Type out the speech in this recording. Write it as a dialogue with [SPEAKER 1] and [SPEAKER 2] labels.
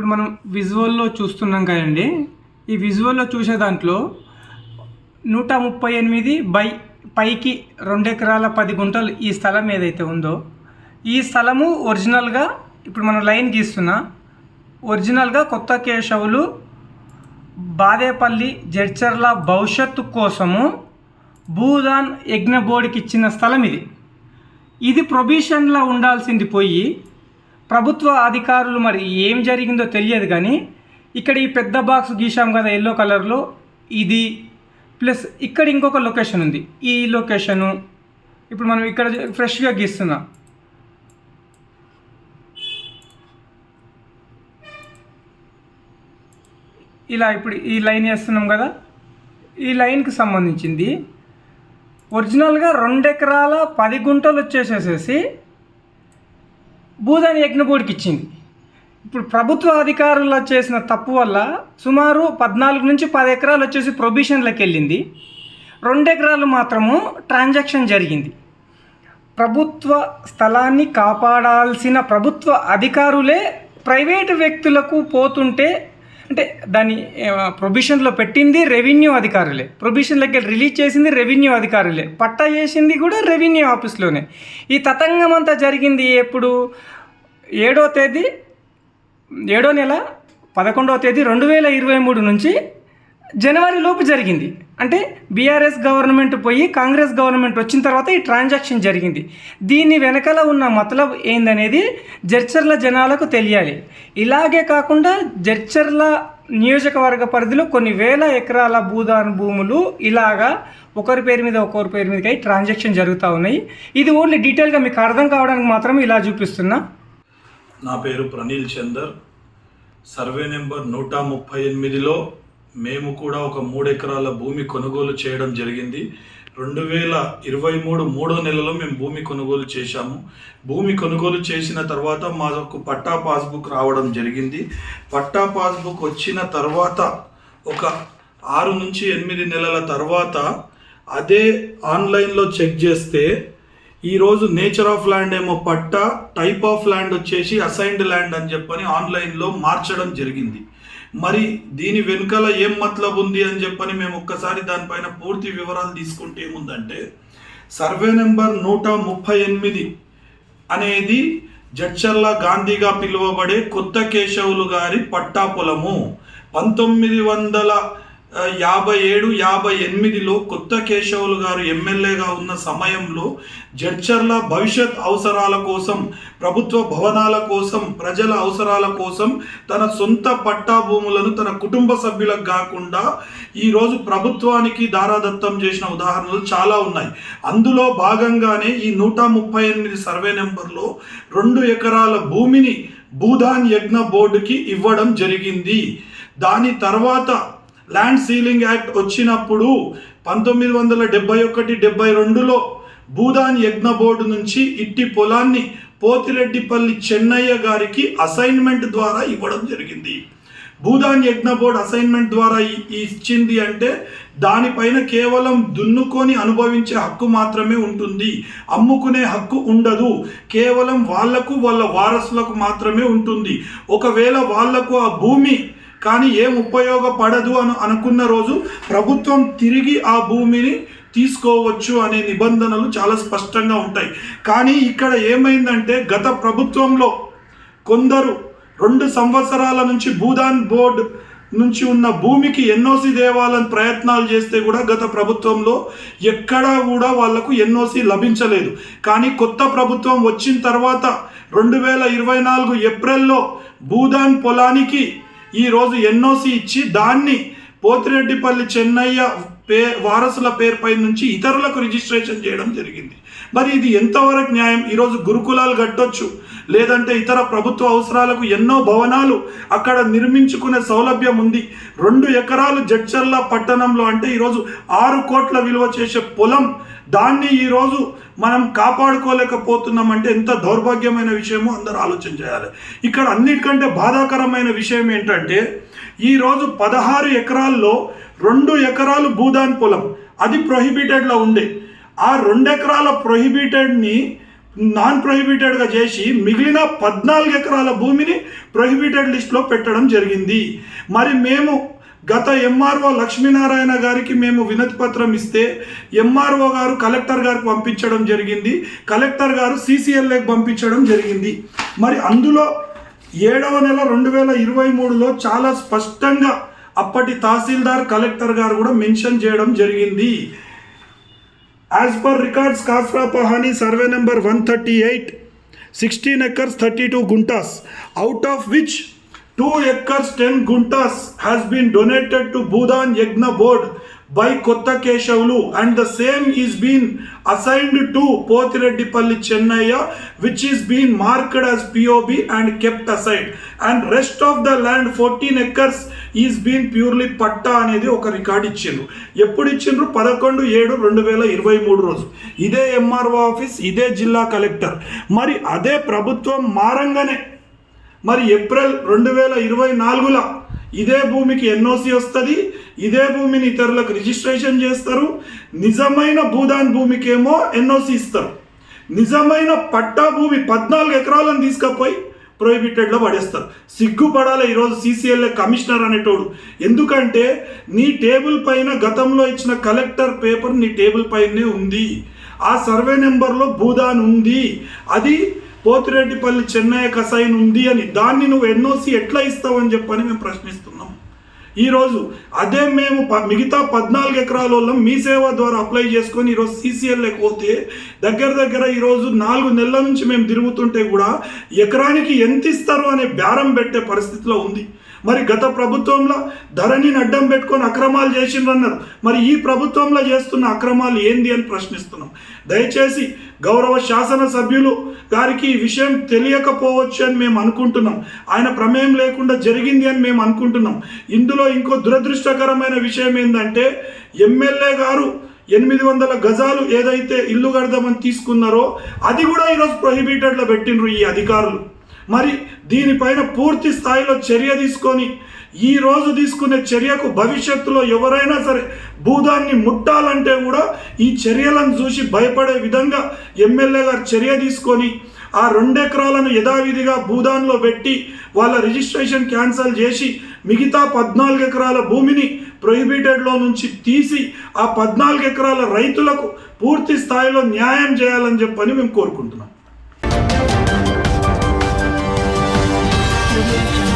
[SPEAKER 1] ఇప్పుడు మనం విజువల్లో చూస్తున్నాం కదండి. ఈ విజువల్లో చూసే దాంట్లో నూట ముప్పై ఎనిమిది బై పైకి రెండు ఎకరాల పది గుంటలు ఈ స్థలం ఏదైతే ఉందో ఈ స్థలము ఒరిజినల్గా ఇప్పుడు మనం లైన్ గీస్తున్నా ఒరిజినల్గా కొత్త కేశవులు బాదేపల్లి జడ్చర్ల భవిష్యత్తు కోసము భూదాన్ యజ్ఞ బోర్డుకి ఇచ్చిన స్థలం ఇది. ఇది ప్రొబిషన్లో ఉండాల్సింది పోయి ప్రభుత్వ అధికారులు మరి ఏం జరిగిందో తెలియదు కానీ ఇక్కడ ఈ పెద్ద బాక్స్ గీసాం కదా ఎల్లో కలర్లో ఇది ప్లస్ ఇక్కడ ఇంకొక లొకేషన్ ఉంది. ఈ లొకేషను ఇప్పుడు మనం ఇక్కడ ఫ్రెష్గా గీస్తున్నాం. ఇలా ఇప్పుడు ఈ లైన్ వేస్తున్నాం కదా. ఈ లైన్కి సంబంధించింది. ఒరిజినల్గా రెండు ఎకరాల పది గుంటలు వచ్చేసేసేసి భూదాని యజ్ఞబోర్డుకి ఇచ్చింది ఇప్పుడు ప్రభుత్వ అధికారులు చేసిన తప్పు వల్ల సుమారు పద్నాలుగు నుంచి పది ఎకరాలు వచ్చేసి ప్రొబిషన్లకు వెళ్ళింది రెండు ఎకరాలు మాత్రము ట్రాన్సాక్షన్ జరిగింది. ప్రభుత్వ స్థలాన్ని కాపాడాల్సిన ప్రభుత్వ అధికారులే ప్రైవేటు వ్యక్తులకు పోతుంటే అంటే దాన్ని ప్రొబిషన్లో పెట్టింది రెవెన్యూ అధికారులే. ప్రొబిషన్లోకి రిలీజ్ చేసింది రెవెన్యూ అధికారులే. పట్టా చేసింది కూడా రెవెన్యూ ఆఫీస్లోనే ఈ తతంగం అంతా జరిగింది ఎప్పుడు? ఏడో తేదీ ఏడో నెల పదకొండవ తేదీ రెండు వేల ఇరవై మూడు నుంచి జనవరి లోపు జరిగింది. అంటే బీఆర్ఎస్ గవర్నమెంట్ పోయి కాంగ్రెస్ గవర్నమెంట్ వచ్చిన తర్వాత ఈ ట్రాన్సాక్షన్ జరిగింది. దీని వెనకాల ఉన్న మతలబ్ ఏందనేది జడ్చర్ల జనాలకు తెలియాలి. ఇలాగే కాకుండా జడ్చర్ల నియోజకవర్గ పరిధిలో కొన్ని వేల ఎకరాల భూదాన భూములు ఇలాగా ఒకరి పేరు మీద ఒకరి పేరు మీదకి ట్రాన్సాక్షన్ జరుగుతూ ఉన్నాయి. ఇది ఓన్లీ డీటెయిల్గా మీకు అర్థం కావడానికి మాత్రమే ఇలా చూపిస్తున్నా.
[SPEAKER 2] నా పేరు ప్రనీల్ చందర్. సర్వే నెంబర్ నూట ముప్పై ఎనిమిదిలో మేము కూడా ఒక మూడు ఎకరాల భూమి కొనుగోలు చేయడం జరిగింది. రెండు వేల ఇరవై మూడు మూడో నెలలో మేము భూమి కొనుగోలు చేశాము. భూమి కొనుగోలు చేసిన తర్వాత మాకు పట్టా పాస్బుక్ రావడం జరిగింది. పట్టా పాస్బుక్ వచ్చిన తర్వాత ఒక ఆరు నుంచి ఎనిమిది నెలల తర్వాత అదే ఆన్లైన్లో చెక్ చేస్తే ఈరోజు నేచర్ ఆఫ్ ల్యాండ్ ఏమో పట్టా టైప్ ఆఫ్ ల్యాండ్ వచ్చేసి అసైన్డ్ ల్యాండ్ అని చెప్పని ఆన్లైన్లో మార్చడం జరిగింది. మరి దీని వెనుకల ఏం మతలబ్ ఉంది అని చెప్పని మేము ఒక్కసారి దానిపైన పూర్తి వివరాలు తీసుకుంటే ఏముందంటే సర్వే నెంబర్ నూట ముప్పై ఎనిమిది అనేది జడ్చర్ల గాంధీగా పిలువబడే కొత్త కేశవులు గారి పట్టా పొలము. పంతొమ్మిది వందల యాభై ఏడు యాభై ఎనిమిదిలో కొత్త కేశవులు గారు ఎమ్మెల్యేగా ఉన్న సమయంలో జడ్చర్ల భవిష్యత్ అవసరాల కోసం ప్రభుత్వ భవనాల కోసం ప్రజల అవసరాల కోసం తన సొంత పట్టా భూములను తన కుటుంబ సభ్యులకు కాకుండా ఈరోజు ప్రభుత్వానికి దారాదత్తం చేసిన ఉదాహరణలు చాలా ఉన్నాయి. అందులో భాగంగానే ఈ నూట ముప్పై ఎనిమిది సర్వే నెంబర్లో రెండు ఎకరాల భూమిని భూదాన్ యజ్ఞ బోర్డుకి ఇవ్వడం జరిగింది. దాని తర్వాత ల్యాండ్ సీలింగ్ యాక్ట్ వచ్చినప్పుడు పంతొమ్మిది వందల డెబ్బై ఒకటి డెబ్బై రెండులో భూదాన్ యజ్ఞ బోర్డు నుంచి ఇట్టి పొలాన్ని పోతిరెడ్డిపల్లి చెన్నయ్య గారికి అసైన్మెంట్ ద్వారా ఇవ్వడం జరిగింది. భూదాన్ యజ్ఞ బోర్డు అసైన్మెంట్ ద్వారా ఇచ్చింది అంటే దానిపైన కేవలం దున్నుకొని అనుభవించే హక్కు మాత్రమే ఉంటుంది. అమ్ముకునే హక్కు ఉండదు. కేవలం వాళ్ళకు వాళ్ళ వారసులకు మాత్రమే ఉంటుంది. ఒకవేళ వాళ్ళకు ఆ భూమి కానీ ఏం ఉపయోగపడదు అని అనుకున్న రోజు ప్రభుత్వం తిరిగి ఆ భూమిని తీసుకోవచ్చు అనే నిబంధనలు చాలా స్పష్టంగా ఉంటాయి. కానీ ఇక్కడ ఏమైందంటే గత ప్రభుత్వంలో కొందరు రెండు సంవత్సరాల నుంచి భూదాన్ బోర్డు నుంచి ఉన్న భూమికి ఎన్ఓసి దేవాలని ప్రయత్నాలు చేస్తే కూడా గత ప్రభుత్వంలో ఎక్కడా కూడా వాళ్ళకు ఎన్ఓసి లభించలేదు. కానీ కొత్త ప్రభుత్వం వచ్చిన తర్వాత రెండు వేల ఇరవై నాలుగు ఏప్రిల్లో భూదాన్ పొలానికి ఈరోజు ఎన్ఓసి ఇచ్చి దాన్ని పోతిరెడ్డిపల్లి చెన్నయ్య పే వారసుల పేరుపై నుంచి ఇతరులకు రిజిస్ట్రేషన్ చేయడం జరిగింది. మరి ఇది ఎంతవరకు న్యాయం? ఈరోజు గురుకులాలు కట్టొచ్చు. లేదంటే ఇతర ప్రభుత్వ అవసరాలకు ఎన్నో భవనాలు అక్కడ నిర్మించుకునే సౌలభ్యం ఉంది. రెండు ఎకరాలు జడ్చర్ల పట్టణంలో అంటే ఈరోజు ఆరు కోట్ల విలువ చేసే పొలం దాన్ని ఈరోజు మనం కాపాడుకోలేకపోతున్నామంటే ఎంత దౌర్భాగ్యమైన విషయమో అందరూ ఆలోచన చేయాలి. ఇక్కడ అన్నిటికంటే బాధాకరమైన విషయం ఏంటంటే ఈరోజు పదహారు ఎకరాల్లో రెండు ఎకరాలు భూదాన్ పొలం అది ప్రొహిబిటెడ్లో ఉండే. ఆ రెండు ఎకరాల ప్రొహిబిటెడ్ని నాన్ ప్రొహిబిటెడ్గా చేసి మిగిలిన పద్నాలుగు ఎకరాల భూమిని ప్రొహిబిటెడ్ లిస్ట్లో పెట్టడం జరిగింది. మరి మేము గత ఎంఆర్ఓ లక్ష్మీనారాయణ గారికి మేము వినతి పత్రం ఇస్తే ఎంఆర్ఓ గారు కలెక్టర్ గారికి పంపించడం జరిగింది. కలెక్టర్ గారు సిసిఎల్ఏకి పంపించడం జరిగింది. మరి అందులో ఏడవ నెల రెండు వేల ఇరవై మూడులో చాలా స్పష్టంగా అప్పటి తహసీల్దార్ కలెక్టర్ గారు కూడా మెన్షన్ చేయడం జరిగింది. As per records khasra pahani survey number one thirty eight sixteen acres thirty two guntas out of which two acres ten guntas has been donated to Bhoodan Yagna board by Kotha Keshavulu and the same is been assigned to Pothireddipalli Chennaiah which is been marked as POB and kept aside and rest of the land fourteen acres is been purely patta అనేది ఒక record ఇచ్చిండ్రు. ఎప్పుడు ఇచ్చిండ్రు? పదకొండు ఏడు రెండు వేల ఇరవై మూడు రోజు. ఇదే ఎంఆర్ఓ ఆఫీస్ ఇదే జిల్లా కలెక్టర్. మరి అదే ప్రభుత్వం మారంగానే మరి ఏప్రిల్ రెండు వేల ఇరవై నాలుగులో ఇదే భూమికి ఎన్ఓసి వస్తుంది ఇదే భూమిని ఇతరులకు రిజిస్ట్రేషన్ చేస్తారు నిజమైన భూదాన్ భూమికేమో ఎన్ఓసి ఇస్తారు. నిజమైన పట్టా భూమి పద్నాలుగు ఎకరాలను తీసుకపోయి ప్రొహిబిటెడ్లో పడేస్తారు. సిగ్గుపడాలి ఈరోజు సీసీఎల్ఏ కమిషనర్ అనేటోడు. ఎందుకంటే నీ టేబుల్ పైన గతంలో ఇచ్చిన కలెక్టర్ పేపర్ నీ టేబుల్ పైనే ఉంది. ఆ సర్వే నెంబర్లో భూదాన్ ఉంది. అది పోతిరెడ్డిపల్లి చెన్నయ్య కసాయిని ఉంది అని దాన్ని నువ్వు ఎన్ఓసి ఎట్లా ఇస్తావని చెప్పని మేము ప్రశ్నిస్తున్నాం. ఈరోజు అదే మేము ప- మిగతా పద్నాలుగు ఎకరాల వాళ్ళం మీ సేవ ద్వారా అప్లై చేసుకొని ఈరోజు సీసీఎల్ పోతే దగ్గర దగ్గర ఈరోజు నాలుగు నెలల నుంచి మేము తిరుగుతుంటే కూడా ఎకరానికి ఎంత ఇస్తారు అనే బేరం పెట్టే పరిస్థితిలో ఉంది. మరి గత ప్రభుత్వంలో ధరణిని అడ్డం పెట్టుకొని అక్రమాలు చేసిండ్రు అన్నారు మరి ఈ ప్రభుత్వంలో చేస్తున్న అక్రమాలు ఏంది అని ప్రశ్నిస్తున్నాం. దయచేసి గౌరవ శాసనసభ్యులు గారికి ఈ విషయం తెలియకపోవచ్చు అని మేము అనుకుంటున్నాం. ఆయన ప్రమేయం లేకుండా జరిగింది అని మేము అనుకుంటున్నాం. ఇందులో ఇంకో దురదృష్టకరమైన విషయం ఏంటంటే ఎమ్మెల్యే గారు ఎనిమిది వందల గజాలు ఏదైతే ఇల్లు కడదామని తీసుకున్నారో అది కూడా ఈరోజు ప్రొహిబిటెడ్లో పెట్టిండ్రు ఈ అధికారులు. మరి దీనిపైన పూర్తి స్థాయిలో చర్య తీసుకొని ఈ రోజు తీసుకునే చర్యకు భవిష్యత్తులో ఎవరైనా సరే భూదాన్ని ముట్టాలంటే కూడా ఈ చర్యలను చూసి భయపడే విధంగా ఎమ్మెల్యే గారు చర్య తీసుకొని ఆ రెండెకరాలను యథావిధిగా భూదాన్లో పెట్టి వాళ్ళ రిజిస్ట్రేషన్ క్యాన్సిల్ చేసి మిగతా పద్నాలుగు ఎకరాల భూమిని ప్రొహిబిటెడ్లో నుంచి తీసి ఆ పద్నాలుగు ఎకరాల రైతులకు పూర్తి స్థాయిలో న్యాయం చేయాలని చెప్పని మేము కోరుకుంటున్నాం. Thank you.